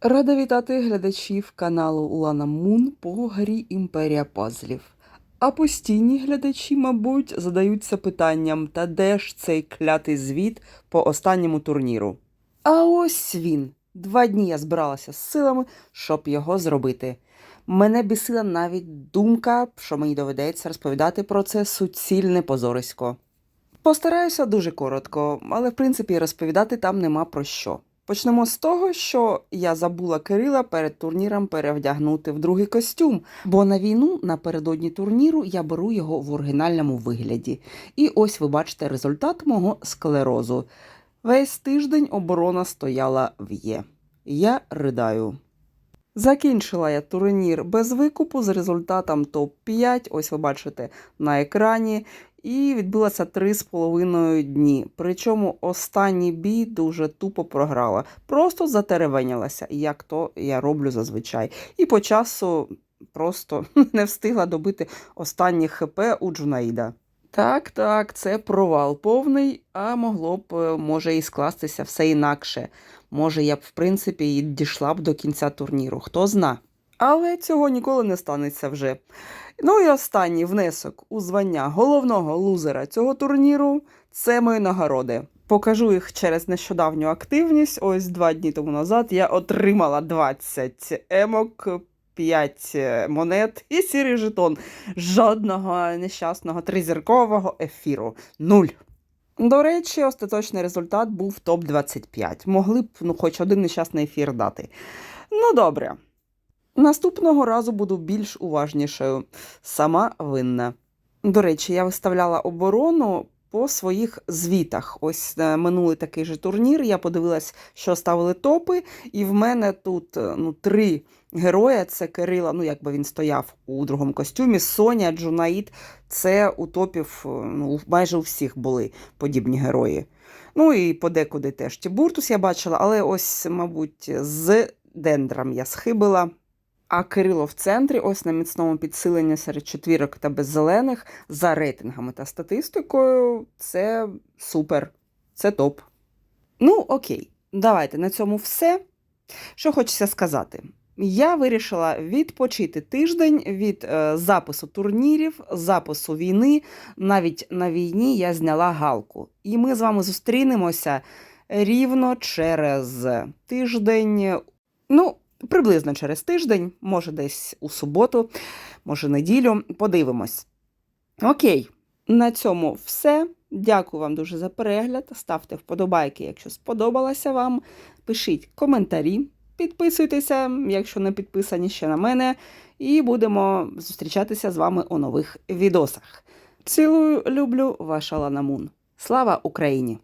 Рада вітати глядачів каналу Лана Мун по грі Імперія Пазлів. А постійні глядачі, мабуть, задаються питанням, та де ж цей клятий звіт по останньому турніру? А ось він. Два дні я збиралася з силами, щоб його зробити. Мене бісила навіть думка, що мені доведеться розповідати про це суцільне позорисько. Постараюся дуже коротко, але в принципі розповідати там нема про що. Почнемо з того, що я забула Кирила перед турніром перевдягнути в другий костюм, бо на війну напередодні турніру я беру його в оригінальному вигляді. І ось ви бачите результат мого склерозу. Весь тиждень оборона стояла в Є. Я ридаю. Закінчила я турнір без викупу з результатом топ-5. Ось ви бачите на екрані. І з половиною дні. Причому останній бій дуже тупо програла. Просто затеревенялася, як то я роблю зазвичай. І по часу просто не встигла добити останнє ХП у Джунаїда. Так, так, це провал повний, а могло б, е, може, і скластися все інакше. Може, я б, в принципі, і дійшла б до кінця турніру, хто зна. Але цього ніколи не станеться вже. Ну і останній внесок у звання головного лузера цього турніру це мої нагороди. Покажу їх через нещодавню активність. Ось два дні тому назад я отримала 20 емок, 5 монет і сірий жетон. Жодного нещасного тризіркового ефіру. Нуль. До речі, остаточний результат був топ-25. Могли б ну, хоч один нещасний ефір дати. Ну, добре. Наступного разу буду більш уважнішою. Сама винна. До речі, я виставляла оборону по своїх звітах. Ось е, минулий такий же турнір. Я подивилась, що ставили топи, і в мене тут е, ну, три героя: це Кирила, ну якби він стояв у другому костюмі. Соня, Джунаїд. Це у топів е, ну, майже у всіх були подібні герої. Ну і подекуди теж Тібуртус я бачила, але ось, мабуть, з дендром я схибила. А Кирило в центрі, ось на міцному підсиленні серед четвірок та беззелених за рейтингами та статистикою. Це супер, це топ. Ну, окей, давайте на цьому все. Що хочеться сказати. Я вирішила відпочити тиждень від е, запису турнірів, запису війни. Навіть на війні я зняла галку. І ми з вами зустрінемося рівно через тиждень. Ну, приблизно через тиждень, може, десь у суботу, може, неділю. Подивимось. Окей, на цьому все. Дякую вам дуже за перегляд. Ставте вподобайки, якщо сподобалося вам. Пишіть коментарі, підписуйтеся, якщо не підписані ще на мене. І будемо зустрічатися з вами у нових відосах. Цілую, люблю, ваша Лана Мун. Слава Україні!